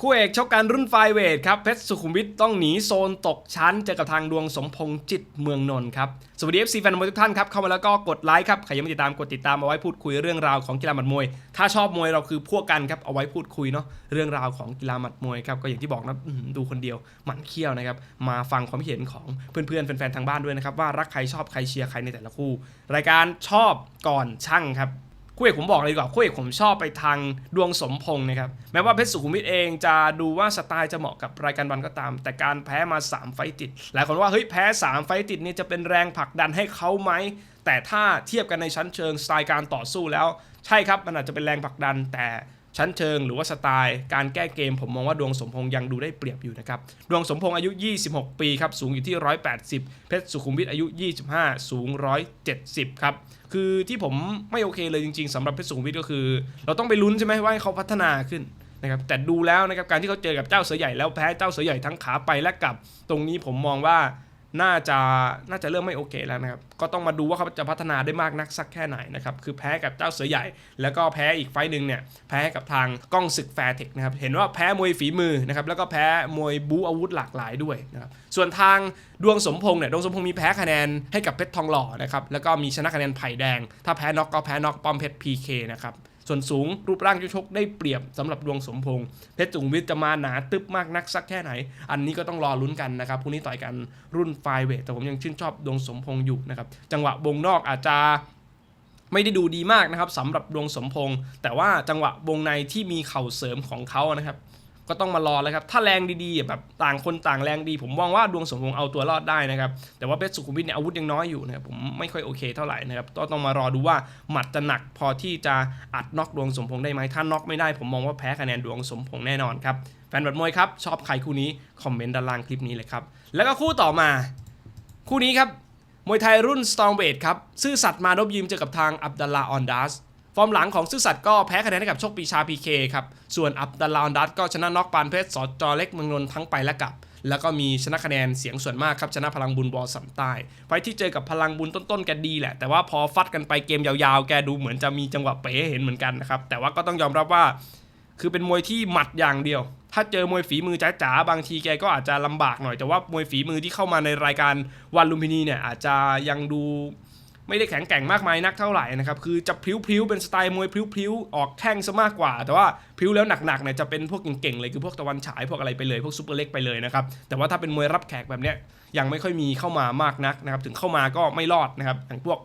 คู่เอกชกกันรุ่นไฟเวทครับเพชรสุขุมวิทต้องหนีโซนตกชั้น เจอกับทางดวงสมพงษ์จิตเมืองนนท์ครับ สวัสดี FC แฟนมวยทุกท่านครับ เข้ามาแล้วก็กดไลค์ครับ ใครยังไม่ติดตามกดติดตามเอาไว้พูดคุยเรื่องราวของกีฬาหมัดมวย ถ้าชอบมวยเราคือพวกกันครับ เอาไว้พูดคุยเนาะเรื่องราวของกีฬาหมัดมวยครับก็อย่างที่บอกนะดูคนเดียวหมันเขี้ยวนะครับมาฟังความเห็นของเพื่อนๆแฟนๆทางบ้านด้วยนะครับว่ารักใครชอบใครเชียร์ใครในแต่ละคู่ รายการชอบก่อนช่างครับ คู่เอกผมบอกเลยดีกว่าคู่เอกผมชอบไปทางดวงสมพงษ์นะครับแม้ว่าเพชรสุขุมวิทเองจะดูว่าสไตล์จะเหมาะกับรายการวันก็ตาม แต่การแพ้มา 3 ไฟต์ติดหลายคนว่าเฮ้ยแพ้ 3 ไฟต์ติดนี่จะเป็นแรงผลักดันให้เขาไหมแต่ถ้าเทียบกันในชั้นเชิงสไตล์การต่อสู้แล้ว ใช่ครับมันอาจจะเป็นแรงผลักดันแต่ ชั้นเชิงหรือว่าสไตล์ การแก้เกมผมมองว่าดวงสมพงษ์ยังดูได้เปรียบอยู่นะครับ ดวงสมพงษ์อายุ 26 ปีครับ สูงอยู่ที่ 180 เพชรสุขุมวิทอายุ 25 สูง 170 ครับ คือที่ผมไม่โอเคเลยจริง ๆสำหรับเพชรสุขุมวิทก็คือ เราต้องไปลุ้นใช่ไหมว่าเขาพัฒนาขึ้นนะครับแต่ดูแล้วนะครับการที่เขาเจอกับเจ้าเสือใหญ่แล้วแพ้เจ้าเสือใหญ่ทั้งขาไปและกลับ ตรงนี้ผมมองว่า น่าจะน่าจะเริ่มไม่โอเคแล้วนะครับ ก็ต้องมาดูว่าเขาจะพัฒนาได้มากนักสักแค่ไหนนะครับ คือแพ้กับเจ้าเสือใหญ่ แล้วก็แพ้อีกไฟหนึ่งเนี่ย แพ้กับทางกล้องศึกแฟร์เทคนะครับ เห็นว่าแพ้มวยฝีมือนะครับ แล้วก็แพ้มวยบูอาวุธหลากหลายด้วยนะครับ ส่วนทางดวงสมพงษ์เนี่ย ดวงสมพงษ์มีแพ้คะแนนให้กับเพชรทองหล่อนะครับ แล้วก็มีชนะคะแนนไผ่แดง ถ้าแพ้น็อกก็แพ้น็อกป้อมเพชร PK นะครับ ส่วนสูงรูปร่างชกได้เปรียบสำหรับดวงสมพงษ์เพชรจุงวิทย์จะมาหนาตึบมากนักสักแค่ไหน อันนี้ก็ต้องรอลุ้นกันนะครับพรุ่งนี้ต่อยกันรุ่นไฟเวทแต่ผมยังชื่นชอบดวงสมพงษ์อยู่นะครับจังหวะวงนอกอาจจะไม่ได้ดูดีมากนะครับสำหรับดวงสมพงษ์แต่ว่าจังหวะวงในที่มีเข่าเสริมของเขานะครับ ก็ต้องมารอแล้วครับ ถ้าแรงดีๆแบบต่างคนต่างแรงดี ผมมองว่าดวงสมพงษ์เอาตัวรอดได้นะครับ แต่ว่าเพชรสุขุมวิทเนี่ยอาวุธยังน้อยอยู่นะครับผมไม่ค่อยโอเคเท่าไหร่นะครับก็ต้องมารอดูว่าหมัดจะหนักพอที่จะอัดน็อกดวงสมพงษ์ได้ไหมถ้าน็อกไม่ได้ผมมองว่าแพ้คะแนนดวงสมพงษ์แน่นอนครับแฟนบัดมวยครับชอบใครคู่นี้คอมเมนต์ด้านล่างคลิปนี้เลยครับแล้วก็คู่ต่อมา คู่นี้ครับมวยไทยรุ่น s t o r m w e i g h t ครับซื่อสัตย์มานพยิมเจอกับทางอับดัลลาออนดัส ฟอร์มหลังของซื่อสัตย์ก็แพ้คะแนนให้กับโชคปีชา PK คครับ ส่วนอับดัลลาอนดัสก็ชนะน็อกปานเพชรสจเล็กเมืองนนท์ทั้งไปและกลับ แล้วก็มีชนะคะแนนเสียงส่วนมากครับ ชนะพลังบุญบอสัมใต้ไฟที่เจอกับพลังบุญต้นๆแกดีแหละ แต่ว่าพอฟัดกันไปเกมยาวๆ แกดูเหมือนจะมีจังหวะเป๋เห็นเหมือนกันนะครับ แต่ว่าก็ต้องยอมรับว่า คือเป็นมวยที่หมัดอย่างเดียว ถ้าเจอมวยฝีมือจ๋าๆบางทีแกก็อาจจะลำบากหน่อย แต่ว่ามวยฝีมือที่เข้ามาในรายการวันลุมพินีเนี่ยอาจจะยังดู ไม่ได้แข็งแกร่งมากมายนักเท่าไหร่นะครับ คือจะพลิ้วๆเป็นสไตล์มวยพลิ้วๆออกแข้งซะมากกว่า แต่ว่าพลิ้วแล้วหนักๆเนี่ยจะเป็นพวกเก่งๆเลยคือพวกตะวันฉายพวกอะไรไปเลยพวกซูเปอร์เล็กไปเลยนะครับ แต่ว่าถ้าเป็นมวยรับแขกแบบเนี้ยยังไม่ค่อยมีเข้ามามากนักนะครับ ถึงเข้ามาก็ไม่รอดนะครับอย่างพวก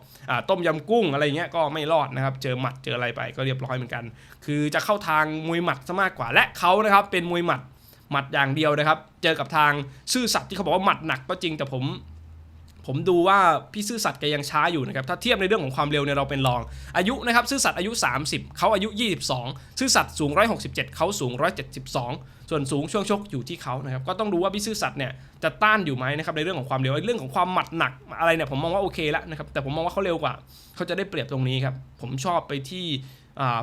ต้มยำกุ้งอะไรเงี้ยก็ไม่รอดนะครับ เจอหมัดเจออะไรไปก็เรียบร้อยเหมือนกัน คือจะเข้าทางมวยหมัดซะมากกว่า และเขานะครับเป็นมวยหมัดหมัดอย่างเดียวนะครับ เจอกับทางซื่อสัตย์ที่เขาบอกว่าหมัดหนักก็จริงแต่ผม ผมดูว่าพี่ซื่อสัตย์แกยังช้าอยู่นะครับ ถ้าเทียบในเรื่องของความเร็วเนี่ยเราเป็นรอง อายุนะครับซื่อสัตย์อายุ 30 เขาอายุ 22 ซื่อสัตย์สูง 167 เขาสูง 172 ส่วนสูงช่วงชกอยู่ที่เขานะครับ ก็ต้องดูว่าพี่ซื่อสัตย์เนี่ยจะต้านอยู่ไหมนะครับในเรื่องของความเร็วเรื่องของความหมัดหนักอะไรเนี่ยผมมองว่าโอเคแล้วนะครับ แต่ผมมองว่าเขาเร็วกว่า เขาจะได้เปรียบตรงนี้ครับ ผมชอบไปที่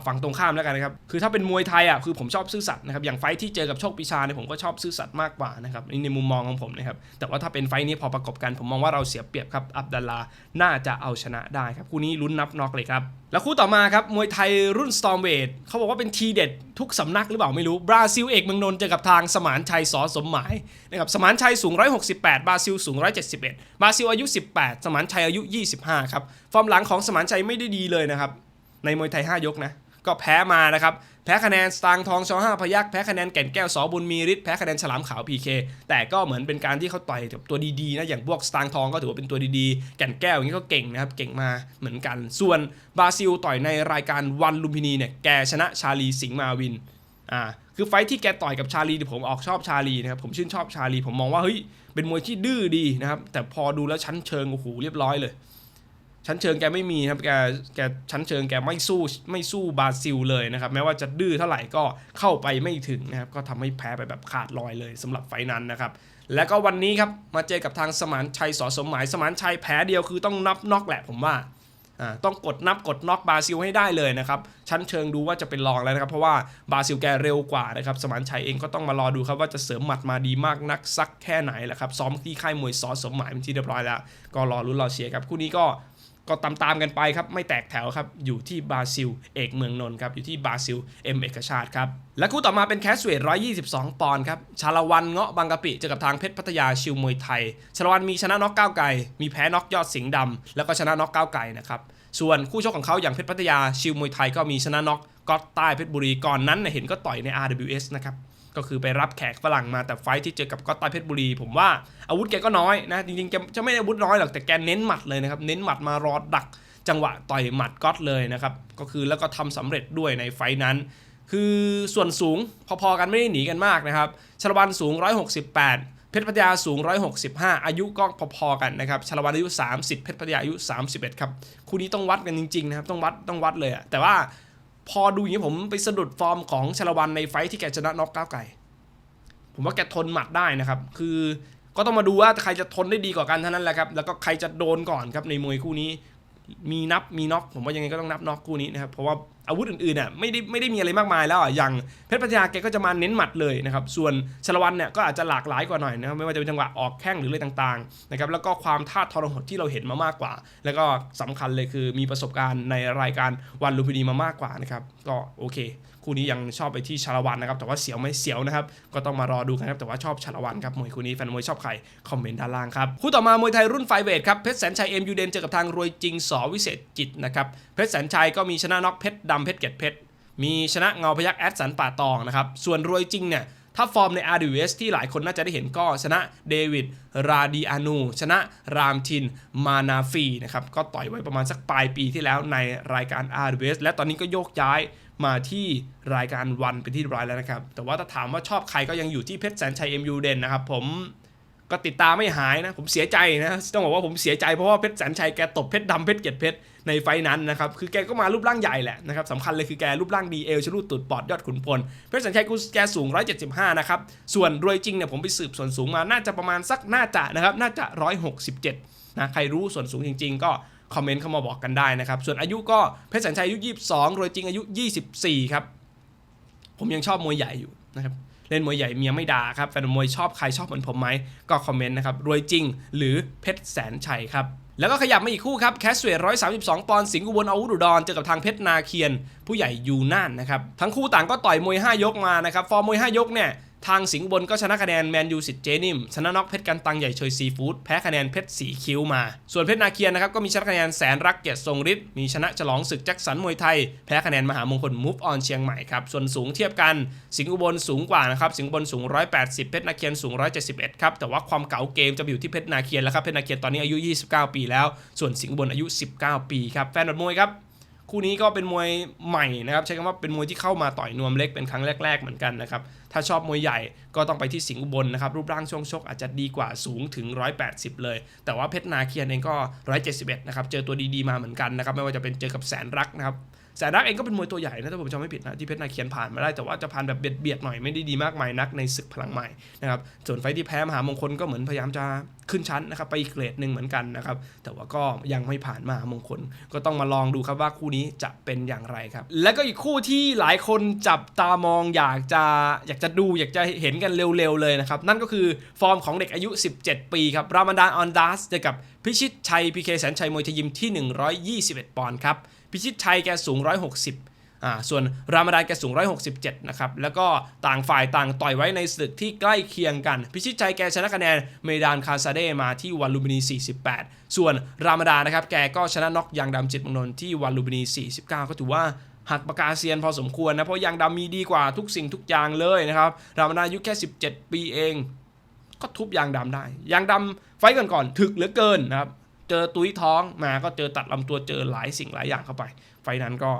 ฝั่งตรงข้ามแล้วกันนะครับ คือถ้าเป็นมวยไทยอะคือผมชอบซื่อสัตย์นะครับ อย่างไฟที่เจอกับโชคปีชาเนี่ยผมก็ชอบซื่อสัตย์มากกว่านะครับนี่ในมุมมองของผมนะครับ แต่ว่าถ้าเป็นไฟนี้พอประกบกันผมมองว่าเราเสียเปรียบครับ อับดัลลา น่าจะเอาชนะได้ครับ คู่นี้ลุ้นนับน็อกเลยครับ แล้วคู่ต่อมาครับ มวยไทยรุ่น Stormweight เขาบอกว่าเป็นทีเด็ดทุกสำนักหรือเปล่าไม่รู้ บราซิลเอกเมืองนนท์เจอกับทางสมานชัยสอสมหมายนะครับ สมานชัยสูง 168 บราซิลสูง 171 บราซิลอายุ 18 สมานชัยอายุ 25 ครับ ฟอร์มหลังของสมานชัยไม่ได้ดีเลยนะครับ ในมวยไทย 5 ยกนะ ก็แพ้มานะครับ แพ้คะแนนสตางทองชอห้าพยักแพ้คะแนนแก่นแก้วสอบุญมีฤทธิ์แพ้คะแนนฉลามขาว PK แต่ก็เหมือนเป็นการที่เขาต่อยกับตัวดีๆนะอย่างพวกสตางทองก็ถือว่าเป็นตัวดีๆ แก่นแก้วอย่างนี้ก็เก่งนะครับเก่งมาเหมือนกัน ส่วนบราซิลต่อยในรายการวันลุมพินีเนี่ยแกชนะชาลีสิงห์มาวินอ่าคือไฟที่แกต่อยกับชาลีเนี่ยผมออกชอบชาลีนะครับผมชื่นชอบชาลีผมมองว่าเฮ้ยเป็นมวยที่ดื้อดีนะครับแต่พอดูแล้วชั้นเชิงโอ้โหเรียบร้อยเลย ชั้นเชิงแกไม่มีนะครับแกแกชั้นเชิงแกไม่สู้ไม่สู้บราซิลเลยนะครับแม้ว่าจะดื้อเท่าไหร่ก็เข้าไปไม่ถึงนะครับก็ทำให้แพ้ไปแบบขาดลอยเลยสำหรับไฟนั้นนะครับแล้วก็วันนี้ครับมาเจอกับทางสมานชัยสอสมหมายสมานชัยแพ้เดียวคือต้องนับน็อกแหละผมว่าอ่าต้องกดนับกดน็อกบราซิลให้ได้เลยนะครับ ชั้นเชิงดูว่าจะเป็นรองแล้วนะครับ เพราะว่าบราซิลแกเร็วกว่านะครับ สมานชัยเองก็ต้องมารอดูครับว่าจะเสริมหมัดมาดีมากนักสักแค่ไหนแหละครับ ซ้อมที่ค่ายมวยสอสมหมายเป็นที่เรียบร้อยแล้ว ก็รอรุ้นรอเชียร์ครับคู่นี้ก็ ก็ตามๆกันไปครับ ไม่แตกแถวครับ อยู่ที่บราซิล เอกเมืองนนท์ครับ อยู่ที่บราซิล เอ็มเอกชาติครับ และคู่ต่อมาเป็นแคสเวท122 ปอนด์ครับ ชาละวันเงาะบางกะปิเจอกับทางเพชรพัทยาชิวมวยไทย ชาละวันมีชนะน็อกก้าวไก่ มีแพ้น็อกยอดสิงห์ดำแล้วก็ชนะน็อกก้าวไก่นะครับ ส่วนคู่ชกของเขาอย่างเพชรพัทยาชิวมวยไทยก็มีชนะน็อก ก็ตใต้เพชรบุรีก่อนนั้นเนี่ยเห็นก็ต่อยใน RWS นะครับก็คือไปรับแขกฝรั่งมาแต่ไฟที่เจอกับก็ตใต้เพชรบุรี ผมว่าอาวุธแกก็น้อยนะจริงๆจะไม่ได้อาวุธน้อยหรอกแต่แกเน้นหมัดเลยนะครับเน้นหมัดมารอดัก จังหวะต่อยหมัดก๊อตเลยนะครับก็คือแล้วก็ทำสำเร็จด้วยในไฟนั้น คือส่วนสูงพอๆกันไม่ได้หนีกันมากนะครับชลวันสูง 168 เพชรพัทยาสูง 165 อายุก็พอๆกันนะครับชลวันอายุ 30 เพชรพัทยาอายุ 31 ครับคู่นี้ต้องวัดกันจริงๆนะครับต้องวัดต้องวัดเลยอะแต่ว่า พอดูอย่างนี้ผมไปสะดุดฟอร์มของชลวันในไฟที่แกชนะน็อกก้าวไก่ ผมว่าแกทนหมัดได้นะครับ คือก็ต้องมาดูว่าใครจะทนได้ดีกว่ากันเท่านั้นแหละครับ แล้วก็ใครจะโดนก่อนครับในมวยคู่นี้ มีนับมีน็อกผมว่ายังไงก็ต้องนับน็อกคู่นี้นะครับ เพราะว่า อาวุธอื่นๆน่ะไม่ได้ไม่ได้มีอะไรมากมายแล้วอะอย่างเพชรพัทยาแกก็จะมาเน้นหมัดเลยนะครับส่วนชลวันเนี่ยก็อาจจะหลากหลายกว่าหน่อยนะครับไม่ว่าจะเป็นจังหวะออกแข้งหรืออะไรต่างๆนะครับแล้วก็ความท่าทรหดที่เราเห็นมามากกว่า แล้วก็สำคัญเลยคือมีประสบการณ์ในรายการวันลุมพินีมามากกว่านะครับก็โอเค คู่นี้ยังชอบไปที่ชาลวันนะครับแต่ว่าเสียวไม่เสียวนะครับก็ต้องมารอดูกันครับแต่ว่าชอบชาลวันครับมวยคู่นี้แฟนมวยชอบใครคอมเมนต์ด้านล่างครับคู่ต่อมามวยไทยรุ่นไฟเวทครับเพชรแสนชัยเอ็มยูเดนเจอกับทางรวยจริงสอวิเศษจิตนะครับเพชรแสนชัยก็มีชนะน็อกเพชรดำเพชรเกตเพชรมีชนะเงาพยักแอดสันป่าตองนะครับ ส่วนรวยจริงเนี่ย ถ้าฟอร์มใน RWS ที่หลายคนน่าจะได้เห็นก็ชนะเดวิดราดิอานู ชนะรามทินมานาฟีนะครับ ก็ต่อยไว้ประมาณสักปลายปีที่แล้วในรายการ RWS และตอนนี้ก็โยกย้ายมาที่รายการวันเป็นที่ร้อยแล้วนะครับ แต่ว่าถ้าถามว่าชอบใครก็ยังอยู่ที่เพชรแสนชัย MU เดนนะครับผม ก็ติดตามไม่หายนะ ผมเสียใจนะ ต้องบอกว่าผมเสียใจเพราะว่าเพชรแสนชัยแกตบเพชรดำเพชรเกียรติเพชรในไฟนั้นนะครับ คือแกก็มารูปร่างใหญ่แหละนะครับสำคัญเลยคือแกรูปร่างดีเอลชลูดตุดปอดยอดขุนพล เพชรแสนชัยกูแกสูง 175 นะครับ ส่วนรวยจริงเนี่ยผมไปสืบส่วนสูงมา น่าจะประมาณสักน่าจะนะครับ น่าจะ 167 นะ ใครรู้ส่วนสูงจริง ๆ ก็คอมเมนต์เข้ามาบอกกันได้นะครับ ส่วนอายุก็เพชรแสนชัยอายุ 22 รวยจริงอายุ 24 ครับ ผมยังชอบมวยใหญ่อยู่นะครับ เล่นมวยใหญ่เมียไม่ด่าครับแฟนมวยชอบใครชอบเหมือนผมไหมก็คอมเมนต์นะครับรวยจริง หรือเพชรแสนชัยครับแล้วก็ขยับมาอีกคู่ครับแคสเวท132ปอนด์สิงห์อุบลอาวุธอุดรเจอกับทางเพชรนาเคียน ผู้ใหญ่ยูน่านนะครับทั้งคู่ต่างก็ต่อยมวย 5 ยกมานะครับฟอร์มมวย 5 ยกเนี่ย ทางสิงห์บลก็ชนะคะแนนแมนยูสิทธิ์เจนิม ชนะน็อกเพชรกันตังใหญ่เชยซีฟู้ดแพ้คะแนนเพชรสีคิ้วมา ส่วนเพชรนาเคียนนะครับก็มีชนะคะแนนแสนรักเกียรติทรงฤทธิ์มีชนะฉลองศึกแจ็คสันมวยไทย แพ้คะแนนมหามงคลมูฟออนเชียงใหม่ครับส่วนสูงเทียบกันสิงห์บลสูงกว่านะครับสิงห์บลสูง 180 เพชรนาเคียนสูง 171 ครับแต่ว่าความเก๋าเกมจะอยู่ที่เพชรนาเคียนแล้วครับเพชรนาเคียนตอนนี้อายุ 29 ปีแล้ว ส่วนสิงห์อุบลอายุ 19 ปีครับแฟนบอลมวยครับคู่นี้ก็เป็นมวยใหม่นะครับใช้คำว่าเป็นมวยที่เข้ามาต่อยนวมเล็กเป็นครั้งแรก ๆ เหมือนกันนะครับ ถ้าชอบมวยใหญ่ก็ต้องไปที่สิงห์อุบลนะครับ รูปร่างช่วงชกอาจจะดีกว่าสูงถึง 180 เลย แต่ว่าเพชรนาเคียนเองก็ 171 นะครับ เจอตัวดีๆมาเหมือนกันนะครับ ไม่ว่าจะเป็นเจอกับแสนรักนะครับ แสนรักเองก็เป็นมวยตัวใหญ่นะถ้าผมจำไม่ผิดนะที่เพชรนาเคียนผ่านมาได้แต่ว่าจะผ่านแบบเบียดเบียดๆหน่อยไม่ได้ดีมากมายนักในศึกพลังใหม่นะครับ ส่วนไฟที่แพ้มหามงคลก็เหมือนพยายามจะขึ้นชั้นนะครับไปอีกเกรดหนึ่งเหมือนกันนะครับ แต่ว่าก็ยังไม่ผ่านมหามงคล ก็ต้องมาลองดูครับว่าคู่นี้จะเป็นอย่างไรครับ และก็อีกคู่ที่หลายคนจับตามองอยากจะอยากจะดูอยากจะเห็นกันเร็วๆเลยนะครับ นั่นก็คือฟอร์มของเด็กอายุ 17 ปีครับ รามาดานออนดัสเจอกับพิชิตชัยพีเคแสนชัยมวยทยิมที่ 121 ปอนด์ครับ พิชิตชัยแกสูง 160อ่าส่วนรามดานแกสูง 167 นะครับ แล้วก็ต่างฝ่ายต่างต่อยไว้ในศึกที่ใกล้เคียงกัน พิชิตชัยแกชนะคะแนนเมดานคาซาเดมาที่วันลูมพินี 48 ส่วนรามดานนะครับ แกก็ชนะน็อกยางดำจิตมงนนที่วันลูมพินี 49 ก็ถือว่า หักปากกาเซียนพอสมควรนะ เพราะยางดำมีดีกว่าทุกสิ่งทุกอย่างเลยนะครับรามาดานอายุแค่ 17 ปีเอง ก็ทุบยางดำได้ ยางดำไฟต์ก่อนถึกเหลือเกินนะครับ เจอตุ้ยท้องมาก็เจอตัดลำตัวเจอหลายสิ่งหลายอย่างเข้าไป ไฟนั้นก็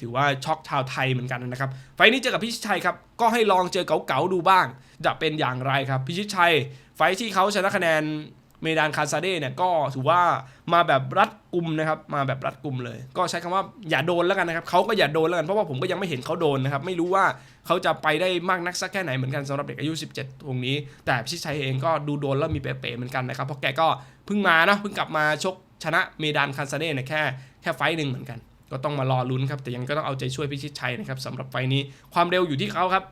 ถือว่าช็อกชาวไทยเหมือนกันนะครับ ไฟนี้เจอกับพิชิตชัยครับ ก็ให้ลองเจอเก๋าๆดูบ้าง จะเป็นอย่างไรครับ พิชิตชัย ไฟที่เขาชนะคะแนน เมดานคาซาเด้เนี่ยก็ถือว่ามาแบบรัดกุมนะครับมาแบบรัดกุมเลย ก็ใช้คำว่าอย่าโดนแล้วกันนะครับเขาก็อย่าโดนแล้วกันเพราะว่าผมก็ยังไม่เห็นเขาโดนนะครับไม่รู้ว่าเขาจะไปได้มากนักสักแค่ไหนเหมือนกันสำหรับเด็กอายุ 17 ตรงนี้ แต่พิชิตชัยเองก็ดูโดนแล้วมีเป๋ๆเหมือนกันนะครับเพราะแกก็เพิ่งมาเนาะเพิ่งกลับมาชกชนะเมดานคาซาเด้เนี่ยแค่แค่ไฟหนึ่งเหมือนกัน ก็ต้องมารอลุ้นครับแต่ยังก็ต้องเอาใจช่วยพิชิตชัยนะครับสำหรับไฟนี้ความเร็วอยู่ที่เขาครับ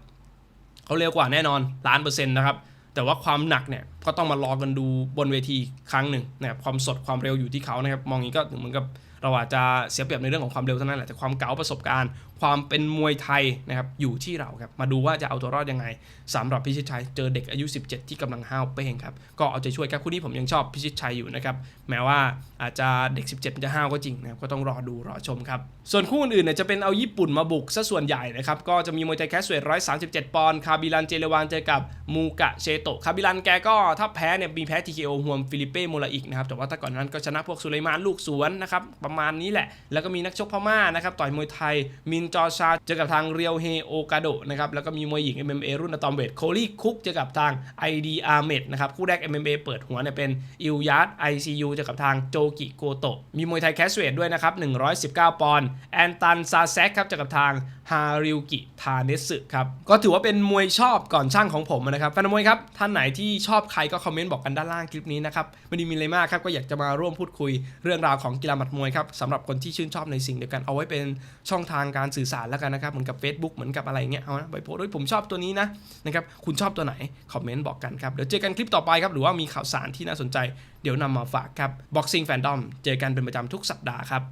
เขาเร็วกว่าแน่นอนล้านเปอร์เซ็นต์นะครับแต่ว่าความหนักเนี่ยก็ต้องมารอกันดูบนเวทีครั้งหนึ่งนะครับความสดความเร็วอยู่ที่เขานะครับมองอย่างนี้ก็เหมือนกับเราอาจจะเสียเปรียบในเรื่องของความเร็วเท่านั้นแหละแต่ความเก๋าประสบการณ์ ความเป็นมวยไทยนะครับอยู่ที่เราครับมาดูว่าจะเอาตัวรอดยังไงสำหรับพิชิตชัยเจอเด็กอายุ 17 ที่กำลังห้าวเป้งครับก็เอาใจช่วยครับคู่นี้ผมยังชอบพิชิตชัยอยู่นะครับแม้ว่าอาจจะเด็ก 17 จะห้าวก็จริงนะครับก็ต้องรอดูรอชมครับส่วนคู่อื่นเนี่ยจะเป็นเอาญี่ปุ่นมาบุกซะส่วนใหญ่นะครับก็จะมีมวยไทยแคสเวท137 ปอนด์คาบิลันเจเลวานเจอกับมูกะเชโตะคาบิลันแกก็ถ้าแพ้เนี่ยมีแพ้ TKO ฮวมฟิลิเป้โมลาอิกนะครับแต่ว่าถ้าก่อนนั้นก็ชนะพวกสุไลมานลูกสวนนะครับประมาณนี้แหละ แล้วก็มีนักชกพม่านะครับต่อยมวยไทยมินจอชาเจอกับทางเรียวเฮโอกาโดนะครับแล้วก็มีมวยหญิง MMA รุ่นอะตอมเวทโคลี่คุกเจอกับทาง ID อาร์เมดนะครับคู่แรก MMA เปิดหัวเนี่ยเป็นอิลยาร์ด ICU เจอกับทางโจกิโกโตะมีมวยไทยแคสเวทด้วยนะครับ119 ปอนด์แอนตันซาแซกครับเจอกับทาง ฮาริวกิ ทาเนสึครับ ก็ถือว่าเป็นมวยชอบก่อนช่างของผมนะครับแฟนมวยครับ ท่านไหนที่ชอบใครก็คอมเมนต์บอกกันด้านล่างคลิปนี้นะครับ ไม่ได้มีอะไรมากครับ ก็อยากจะมาร่วมพูดคุยเรื่องราวของกีฬาหมัดมวยครับสำหรับคนที่ชื่นชอบในสิ่งเดียวกัน เอาไว้เป็นช่องทางการสื่อสารแล้วกันนะครับ เหมือนกับ Facebook เหมือนกับอะไรเงี้ย เอานะไปโพสต์ด้วยผมชอบตัวนี้นะนะครับ คุณชอบตัวไหน คอมเมนต์บอกกันครับ เดี๋ยวเจอกันคลิปต่อไปครับ หรือว่ามีข่าวสารที่น่าสนใจ เดี๋ยวนำมาฝากครับ Boxing Fandom เจอกันเป็นประจำทุกสัปดาห์ครับ